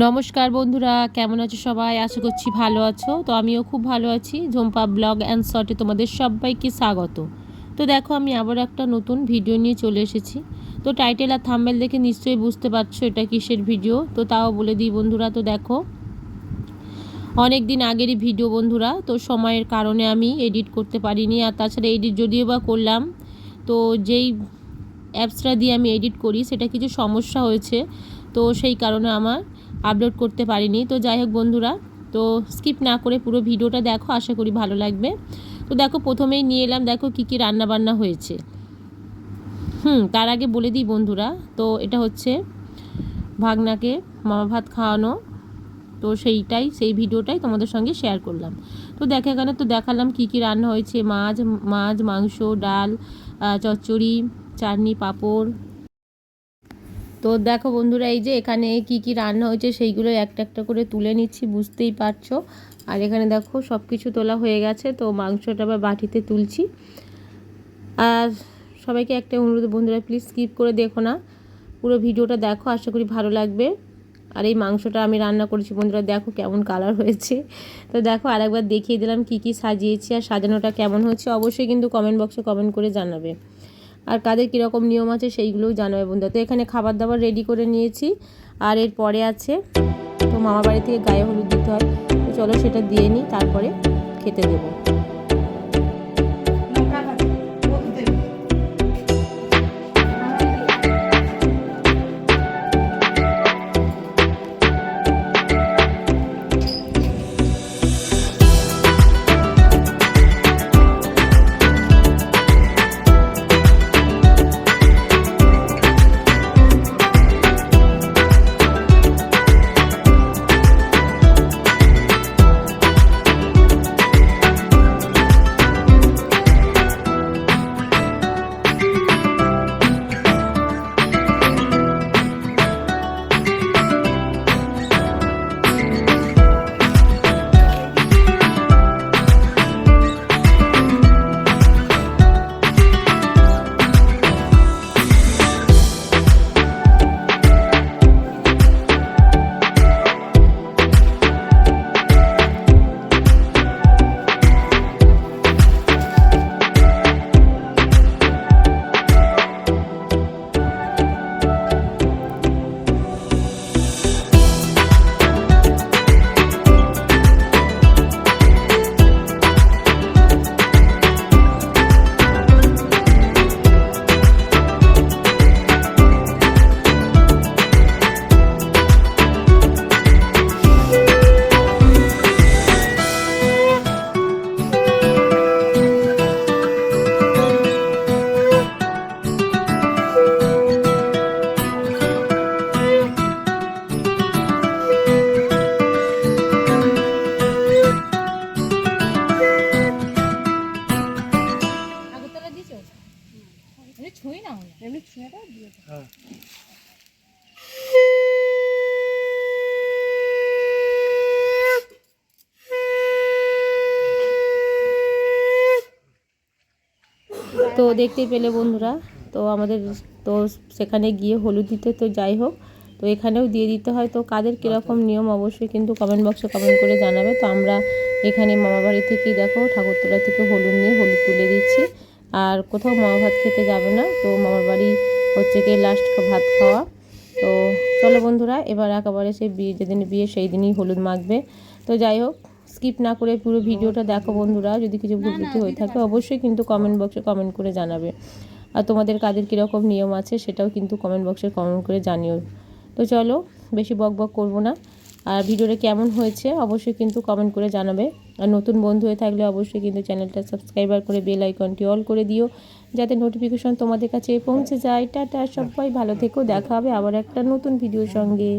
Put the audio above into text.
নমস্কার বন্ধুরা, কেমন আছো সবাই? আশা করছি ভালো আছো। তো আমিও খুব ভালো আছি। ঝোম্পা ব্লগ অ্যান্ড শর্টে তোমাদের সবাইকে স্বাগত। তো দেখো, আমি আবার একটা নতুন ভিডিও নিয়ে চলে এসেছি। তো টাইটেল আর থাম্বেল দেখে নিশ্চয়ই বুঝতে পারছ এটা কিসের ভিডিও। তো তাও বলে দিই বন্ধুরা, তো দেখো, অনেক দিন আগেরই ভিডিও বন্ধুরা। তো সময়ের কারণে আমি এডিট করতে পারিনি। আর তাছাড়া এডিট যদিও বা করলাম, তো যেই অ্যাপসটা দিয়ে আমি এডিট করি, সেটা কিছু সমস্যা হয়েছে। তো সেই কারণে আমার আপলোড করতে পারিনি। তো যাই হোক বন্ধুরা, তো স্কিপ না করে পুরো ভিডিওটা দেখো, আশা করি ভালো লাগবে। তো দেখো, প্রথমেই নিয়ে এলাম, দেখো কী কী রান্নাবান্না হয়েছে। হুম, তার আগে বলে দিই বন্ধুরা, তো এটা হচ্ছে ভাগনাকে মামা ভাত খাওয়ানো। তো সেইটাই, সেই ভিডিওটাই তোমাদের সঙ্গে শেয়ার করলাম। তো দেখো এখানে তো দেখালাম কী কী রান্না হয়েছে, মাছ মাছ, মাংস, ডাল চচ্চড়ি, চাটনি, পাঁপড়। তো দেখো বন্ধুরা, এই যে এখানে কি কি রান্না হয়েছে সেইগুলো একটা একটা করে তুলে নিচ্ছি, বুঝতেই পারছ। আর এখানে দেখো সব কিছু তোলা হয়ে গেছে, তো মাংসটা আবার বাটিতে তুলছি। আর সবাইকে একটা অনুরোধ, বন্ধুরা প্লিজ স্কিপ করে দেখো না। পুরো ভিডিওটা দেখো, আশা করি ভালো লাগবে। আর এই মাংসটা আমি রান্না করেছি, বন্ধুরা, দেখো কেমন কালার হয়েছে। তো দেখো আরেকবার দেখিয়ে দিলাম কি কি সাজিয়েছি আর সাজানোটা কেমন হচ্ছে অবশ্যই কিন্তু কমেন্ট বক্সে কমেন্ট করে জানাবে। আর কাদের কীরকম নিয়ম আছে সেইগুলোও জানাবে বন্ধুরা। তো এখানে খাবার দাবার রেডি করে নিয়েছি। আর এর পরে আছে, তো মামা বাড়ি থেকে গায়ে হলুদ দিতে হয়। তো চলো সেটা দিয়ে নিই, তারপরে খেতে দেবো। তো দেখতেই পেলে বন্ধুরা, তো আমাদের তো সেখানে গিয়ে হলুদ দিতে তো যাই হোক, তো এখানেও দিয়ে দিতে হয়। তো কাদের কীরকম নিয়ম অবশ্যই কিন্তু কমেন্ট বক্সে কমেন্ট করে জানাবে। তো আমরা এখানে মামাবাড়ি থেকেই দেখো, ঠাকুরতলা থেকে হলুদ নিয়ে হলুদ তুলে দিচ্ছি। আর কোথাও মামা ভাত খেতে যাবে না। তো মামার বাড়ি হচ্ছে কি লাস্ট ভাত খাওয়া। তো চলো বন্ধুরা, এবার একেবারে সেই বিয়ে, যেদিন বিয়ে সেই দিনই হলুদ মাখবে। তো যাই হোক স্কিপ না করে পুরো ভিডিওটা দেখো বন্ধুরা। যদি কিছু ভুল হয়ে থাকে অবশ্যই কিন্তু কমেন্ট বক্সে কমেন্ট করে জানাবে। আর তোমাদের কাদের কীরকম নিয়ম আছে সেটাও কিন্তু কমেন্ট বক্সে কমেন্ট করে জানিও। তো চলো, বেশি বক বক করব না। আর ভিডিওটা কেমন হয়েছে অবশ্যই কিন্তু কমেন্ট করে জানাবে। আর নতুন বন্ধু হয়ে থাকলে অবশ্যই কিন্তু চ্যানেলটা সাবস্ক্রাইবার করে বেল আইকনটি অল করে দিও, যাতে নোটিফিকেশন তোমাদের কাছে পৌঁছে যায়। টাটা সবাই, ভালো থেকো, দেখা হবে আবার একটা নতুন ভিডিওর সঙ্গে।